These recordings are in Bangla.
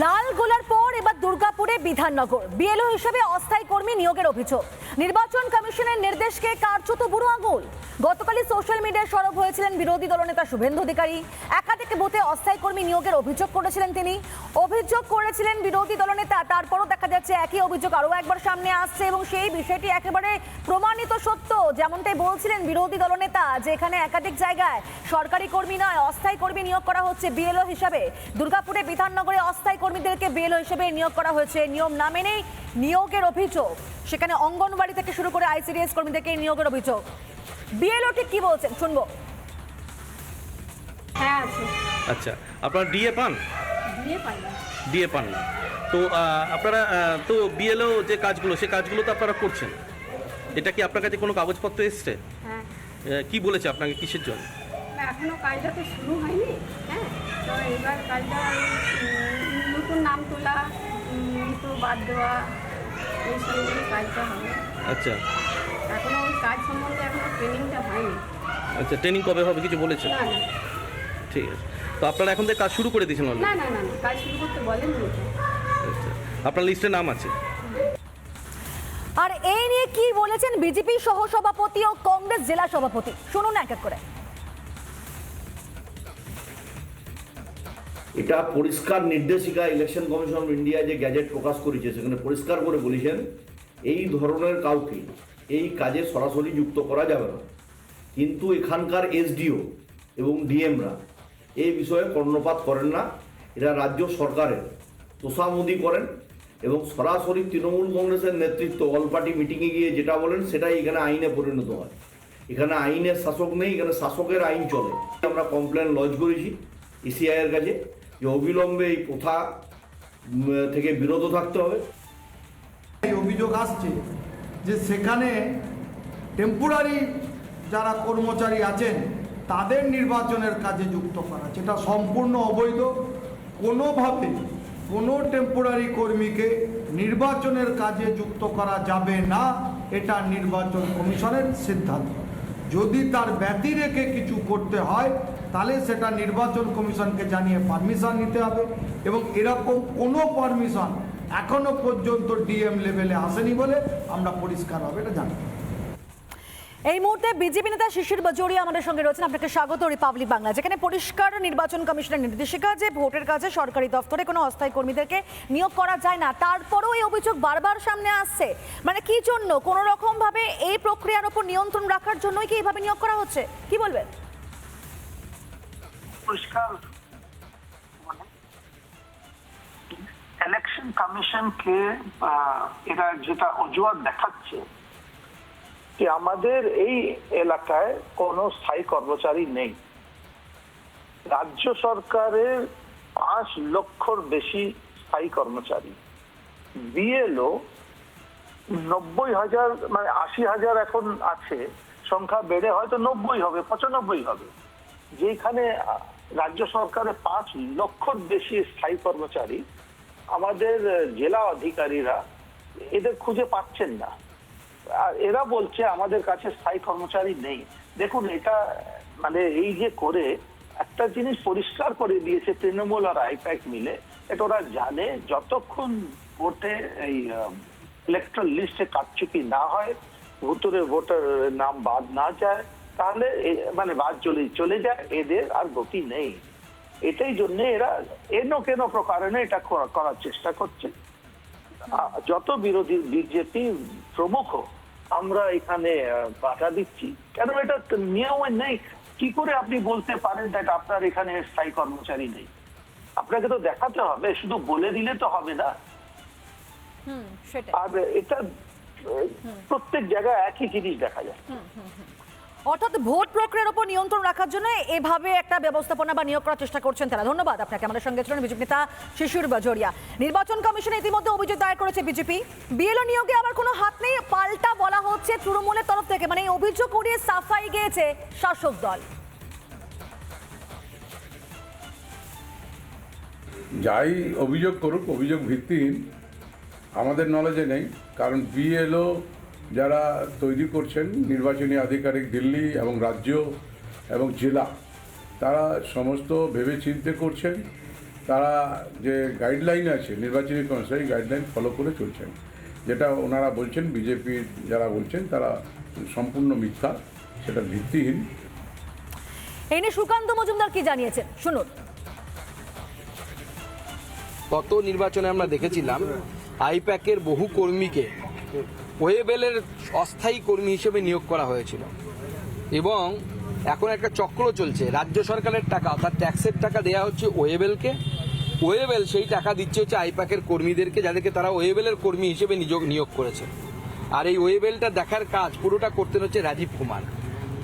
লাল গোলার পর এবার দুর্গাপুরে বিধাননগর। বিএলও হিসেবে অস্থায়ী কর্মী নিয়োগের অভিযোগ। নির্বাচন কমিশনের নির্দেশকে কার্যত বুড়ো আঙুল। গতকালই সোশ্যাল মিডিয়ায় সরব হয়েছিলেন বিরোধী দলনেতা শুভেন্দু অধিকারী। একাধিক বুথে অস্থায়ী কর্মী নিয়োগের অভিযোগ করেছিলেন তিনি। অভিযোগ করেছিলেন বিরোধী দলনেতা তারপরও দেখা যাচ্ছে একই অভিযোগ আরও একবার সামনে আসছে এবং সেই বিষয়টি একেবারে প্রমাণিত সত্য, যেমনটাই বলছিলেন বিরোধী দলনেতা যে এখানে একাধিক জায়গায় সরকারি কর্মী নয়, অস্থায়ী কর্মী নিয়োগ করা হচ্ছে বিএলও হিসাবে। দুর্গাপুরে বিধাননগরে অস্থায়ী কর্মীদেরকে বিএলও হিসেবে নিয়োগ করা হয়েছে। নিয়ম না মেনেই নিয়োগের অভিযোগ। সেখানে অঙ্গনবাড়ি থেকে শুরু করে আইসিডিএস কর্মীদেরকে নিয়োগের অভিযোগ। বিএলও ঠিক কি বলছেন? শুনব। হ্যাঁ আছে। আচ্ছা আপনারা ডিএ পান? দিয়ে পাই না। ডিএ পান না। তো আহ, আপনারা আহ, তো বিএলও যে কাজগুলো সে কাজগুলো তো আপনারা করছেন। এটা কি আপনার কাছে কোনো কাগজপত্র এসছে? হ্যাঁ। আহ, কি বলেছে আপনাকে কিসের জন্য? না, এখনও কাজটা তো শুরু হয়নি হ্যাঁ? তো এবার কাজটা উম, নতুন নাম তোলা উম, মৃত বাদ দেওয়া এই সবগুলো কাজটা হবে। আচ্ছা। এখনও ওই কাজ সম্বন্ধে এখনও ট্রেনিংটা হয়নি। আচ্ছা ট্রেনিং কবে হবে কিছু বলেছে? না না। ঠিক আছে। তো আপনারা এখন থেকে কাজ শুরু করে দিয়েছেন না না না না, কাজ শুরু করতে বলেননি আচ্ছা। আপনার লিস্টে নাম আছে? আর এই নিয়ে কি বলেছেন বিজেপি সহ সভাপতি ও কংগ্রেস জেলা সভাপতি? শুনুন এক এক করে। এটা পরিষ্কার নির্দেশিকা ইলেকশন কমিশন অফ ইন্ডিয়া যে গ্যাজেট প্রকাশ করেছে, সেখানে পরিষ্কার করে বলেছেন, এই ধরনের কাউকে এই কাজে সরাসরি যুক্ত করা যাবে না। কিন্তু এখানকার এসডিও এবং ডিএমরা এই বিষয়ে কর্ণপাত করেন না। এরা রাজ্য সরকারের তোষামুদি করেন এবং সরাসরি তৃণমূল কংগ্রেসের নেতৃত্ব অল পার্টি মিটিংয়ে গিয়ে যেটা বলেন, সেটাই এখানে আইনে পরিণত হয়। এখানে আইনের শাসক নেই, এখানে শাসকের আইন চলে। আমরা কমপ্লেন লজ করেছি ইসিআইয়ের কাছে। যে অবিলম্বে এই প্রথা থেকে বিরত থাকতে হবে। এই অভিযোগ আসছে যে সেখানে টেম্পোরারি যারা কর্মচারী আছেন, তাদের নির্বাচনের কাজে যুক্ত করা। যেটা সম্পূর্ণ অবৈধ। কোনোভাবে কোনো টেম্পোরারি কর্মীকে নির্বাচনের কাজে যুক্ত করা যাবে না, এটা নির্বাচন কমিশনের সিদ্ধান্ত। যদি তার ব্যতি রেখে কিছু করতে হয় তাহলে সেটা নির্বাচন কমিশনকে জানিয়ে পারমিশন নিতে হবে এবং এরকম কোনো পারমিশন এখনও পর্যন্ত ডিএম লেভেলে আসেনি বলে আমরা পরিষ্কার হবে এটা জানি। এই মুহূর্তে বিজেপি নেতা শিশির বাজোরিয়া আমাদের সঙ্গে রয়েছেন। আপনাকে স্বাগত, রিপাবলিক বাংলা। যেখানে পরিষ্কার নির্বাচন কমিশনের নির্দেশিকা যে ভোটের কাজে সরকারি দফতরে কোনো অস্থায়ী কর্মীদেরকে নিয়োগ করা যায় না, তারপরেও এই অভিযোগ বারবার সামনে আসছে। মানে কি জন্য? কোন রকম ভাবে এই প্রক্রিয়ার উপর নিয়ন্ত্রণ রাখার জন্যই কি এইভাবে নিয়োগ করা হচ্ছে? কি বলবেন? পরিষ্কার মানে ইলেকশন কমিশনকে আহ, এরা যেটা অজুহাত দেখাচ্ছে যে আমাদের এই এলাকায় কোনো স্থায়ী কর্মচারী নেই। রাজ্য সরকারের পাঁচ লক্ষর বেশি স্থায়ী কর্মচারী। বিএলও নব্বই হাজার মানে আশি হাজার এখন আছে সংখ্যা বেড়ে হয়তো নব্বই হবে পঁচানব্বই হবে। যেখানে রাজ্য সরকারের পাঁচ লক্ষর বেশি স্থায়ী কর্মচারী আমাদের জেলা অধিকারীরা এদের খুঁজে পাচ্ছেন না। আর এরা বলছে আমাদের কাছে স্থায়ী কর্মচারী নেই। দেখুন, এটা মানে এই যে করে একটা জিনিস পরিষ্কার করে দিয়েছে তৃণমূল আর আইপ্যাক মিলে, এটা ওরা জানে যতক্ষণ ভোটে এই ইলেকট্রাল লিস্টে কারচুপি না হয় ভোটারে ভোটার নাম বাদ না যায় তাহলে মানে বাদ চলে চলে যায় এদের আর গতি নেই। এটাই জন্য এরা এনো কেন প্রকারণে এটা করার চেষ্টা করছে। যত বিরোধী বিজেপি প্রমুখ আমরা এখানে বাধা দিচ্ছি। কেন এটা নিয়মে নেই? কি করে আপনি বলতে পারেন যে আপনার এখানে স্থায়ী কর্মচারী নেই? আপনাকে তো দেখাতে হবে শুধু বলে দিলে তো হবে না। হুম আর এটা প্রত্যেক জায়গায় একই জিনিস দেখা যায়। অর্থাৎ ভোট প্রক্রিয়ার উপর নিয়ন্ত্রণ রাখার জন্য এভাবে একটা ব্যবস্থাপনা বা নিয়োগ করার চেষ্টা করছেন তারা। ধন্যবাদ আপনাকে। আমাদের সঙ্গে ছিলেন বিজেপি নেতা শিশুর বাজোরিয়া। নির্বাচন কমিশনে ইতিমধ্যে অভিযোগ দায়ের করেছে বিজেপি। বিএলও নিয়োগে আবার কোনো হাত নেই। পাল্টা বলা হচ্ছে তৃণমূলের তরফ থেকে। মানে অভিযোগ উড়িয়ে সাফাই গিয়েছে শাসক দল। যাই অভিযোগ করুক, অভিযোগ ভিত্তিহীন। আমাদের নলেজে নেই। কারণ বিএলও যারা তৈরি করছেন নির্বাচনী আধিকারিক দিল্লি এবং রাজ্য এবং জেলা তারা সমস্ত ভেবে চিন্তে করছেন। তারা যে গাইডলাইন আছে নির্বাচনী কমিশন সেই গাইডলাইন ফলো করে চলছেন। যেটা ওনারা বলছেন বিজেপির যারা বলছেন তারা সম্পূর্ণ মিথ্যা সেটা ভিত্তিহীন। এই নিয়ে সুকান্ত মজুমদার কি জানিয়েছেন? শুনুন। গত নির্বাচনে আমরা দেখেছিলাম আইপ্যাকের বহু কর্মীকে ওয়েবেলের অস্থায়ী কর্মী হিসেবে নিয়োগ করা হয়েছিল। এবং এখন একটা চক্র চলছে। রাজ্য সরকারের টাকা, অর্থাৎ ট্যাক্সের টাকা দেওয়া হচ্ছে ওয়েবেলকে ওয়েবেল সেই টাকা দিচ্ছে হচ্ছে আইপ্যাকের কর্মীদেরকে, যাদেরকে তারা ওয়েবেলের কর্মী হিসেবে নিয়োগ নিয়োগ করেছে। আর এই ওয়েবেলটা দেখার কাজ পুরোটা করতেন হচ্ছে রাজীব কুমার।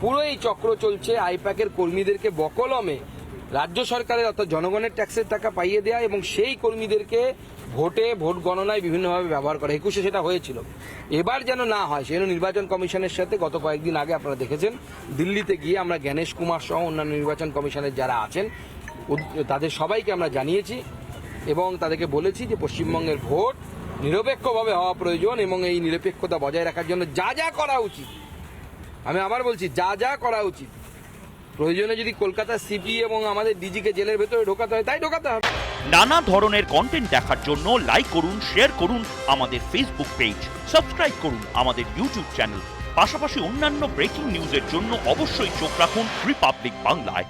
পুরো এই চক্র চলছে আইপ্যাকের কর্মীদেরকে বকলমে রাজ্য সরকারের, অর্থাৎ জনগণের ট্যাক্সের টাকা পাইয়ে দেওয়া এবং সেই কর্মীদেরকে ভোটে, ভোট গণনায় বিভিন্নভাবে ব্যবহার করা। একুশে সেটা হয়েছিল। এবার যেন না হয়, সেজন্য নির্বাচন কমিশনের সাথে গত কয়েকদিন আগে আপনারা দেখেছেন, দিল্লিতে গিয়ে আমরা জ্ঞানেশ কুমার সহ অন্যান্য নির্বাচন কমিশনের যারা আছেন তাদের সবাইকে আমরা জানিয়েছি এবং তাদেরকে বলেছি যে পশ্চিমবঙ্গের ভোট নিরপেক্ষভাবে হওয়া প্রয়োজন এবং এই নিরপেক্ষতা বজায় রাখার জন্য যা যা করা উচিত। আমি আবার বলছি, যা যা করা উচিত। প্রয়োজনে যদি কলকাতা সিপি এবং আমাদের ডিজিকে জেলের ভেতরে ঢোকাতে হয়, তাই ঢোকাতে হবে। নানা ধরনের কন্টেন্ট দেখার জন্য লাইক করুন শেয়ার করুন আমাদের ফেসবুক পেজ সাবস্ক্রাইব করুন আমাদের ইউটিউব চ্যানেল পাশাপাশি অন্যান্য ব্রেকিং নিউজের জন্য অবশ্যই চোখ রাখুন রিপাবলিক বাংলায়